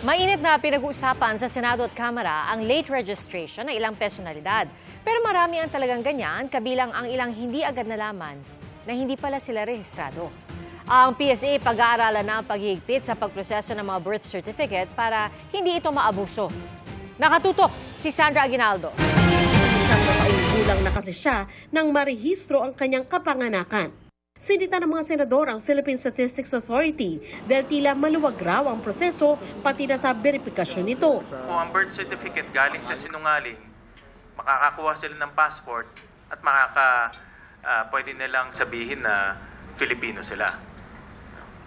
Mainit na pinag-uusapan sa Senado at Kamara ang late registration ng ilang personalidad. Pero marami ang talagang ganyan, kabilang ang ilang hindi agad nalaman na hindi pala sila rehistrado. Ang PSA pag-aaralan na ang paghihigpit sa pagproseso ng mga birth certificate para hindi ito maabuso. Nakatutok si Sandra Aguinaldo. Isang babaeng gulang na kasi siya nang marehistro ang kanyang kapanganakan. Sinita ng mga senador ang Philippine Statistics Authority dahil tila maluwag raw ang proseso pati na sa verifikasyon nito. Kung ang birth certificate galing sa sinungaling, makakakuha sila ng passport at makaka, ah, pwede nilang sabihin na Filipino sila.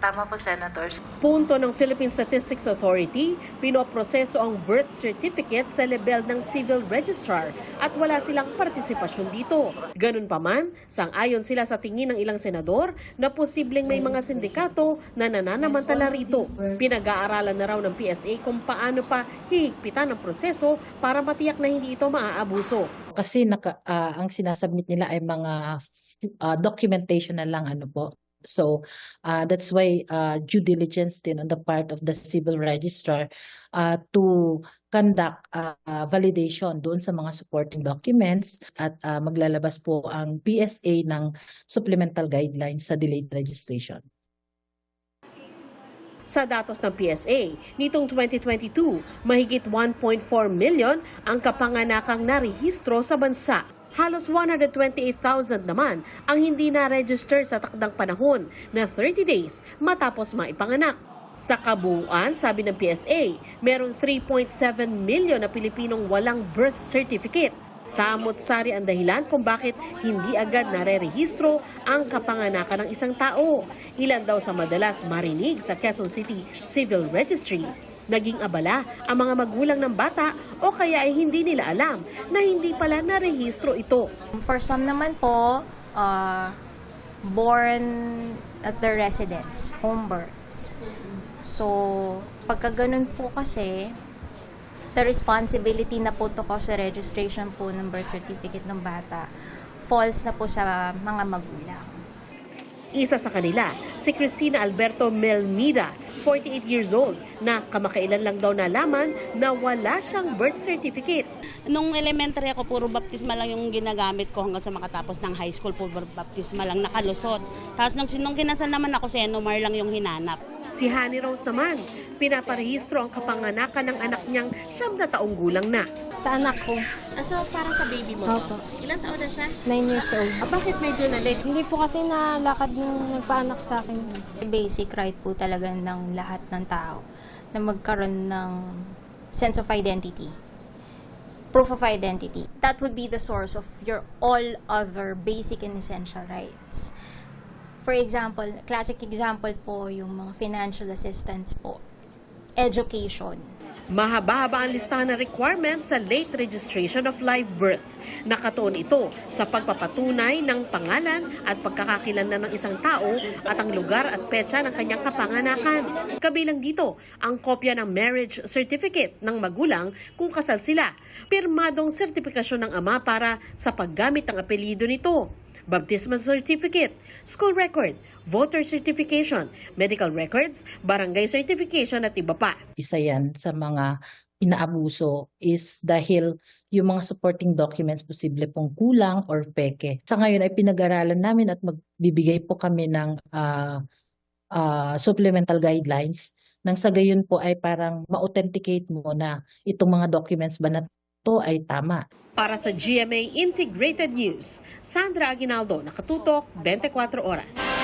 Tama po, Senators. Punto ng Philippine Statistics Authority, pinoproseso ang birth certificate sa level ng civil registrar at wala silang partisipasyon dito. Ganun pa man, sang-ayon sila sa tingin ng ilang senador na posibleng may mga sindikato na nananamantala rito. Pinag-aaralan na raw ng PSA kung paano pa hihigpitan ang proseso para matiyak na hindi ito maaabuso. kasi naka, ah, ang sinasubmit nila ay mga ah, documentation na lang ano po. So ah, that's why ah, due diligence din on the part of the civil registrar ah, to conduct ah, validation doon sa mga supporting documents at ah, maglalabas po ang PSA ng supplemental guidelines sa delayed registration. Sa datos ng PSA, nitong 2022, mahigit 1.4 million ang kapanganakang narehistro sa bansa. Halos 128,000 naman ang hindi na-register sa takdang panahon na 30 days matapos maipanganak. Sa kabuuan, sabi ng PSA, merong 3.7 million na Pilipinong walang birth certificate. Samot-sari ang dahilan kung bakit hindi agad nare-rehistro ang kapanganakan ng isang tao. Ilan daw sa madalas marinig sa Quezon City Civil Registry. Naging abala ang mga magulang ng bata o kaya ay hindi nila alam na hindi pala narehistro ito. For some naman po, uh, born at their residence, home births. So, pagka ganun po kasi, the responsibility na po to ko sa registration po ng birth certificate ng bata falls na po sa mga magulang. Isa sa kanila, si Cristina Alberto Melmida, 48 years old, na kamakailan lang daw nalaman na wala siyang birth certificate. Nung elementary ako, puro baptisma lang yung ginagamit ko hanggang sa makatapos ng high school, puro baptisma lang nakalusot. Tapos nung, nung kinasal naman ako, si Enomar lang yung hinanap. Si Honey Rose naman, pinaparehistro ang kapanganakan ng anak niyang siyam na taong gulang na. Sa anak ko, Ah, So, para sa baby mo Opo. Ilan taon na siya? 9 years old. Ah, bakit medyo na-late? Hindi po kasi nalakad yung nagpaanak sa akin. Basic right po talaga ng lahat ng tao na magkaroon ng sense of identity. Proof of identity. That would be the source of your all other basic and essential rights. For example, classic example po yung mga financial assistance po. Education. Mahaba-haba ang listahan ng requirements sa late registration of live birth. Nakatuon ito sa pagpapatunay ng pangalan at pagkakakilanlan ng isang tao at ang lugar at petsa ng kanyang kapanganakan. Kabilang dito ang kopya ng marriage certificate ng magulang kung kasal sila, pirmadong sertifikasyon ng ama para sa paggamit ng apelyido nito, baptismal certificate, school record, voter certification, medical records, barangay certification at iba pa. isa yan sa mga inaabuso is dahil yung mga supporting documents posible pong kulang or peke. Sa ngayon ay pinag-aralan namin at magbibigay po kami ng ah, ah, supplemental guidelines nang sa gayon po ay parang ma-authenticate mo na itong mga documents ba na to ay tama. Para sa GMA Integrated News, Sandra Aguinaldo, nakatutok 24 oras.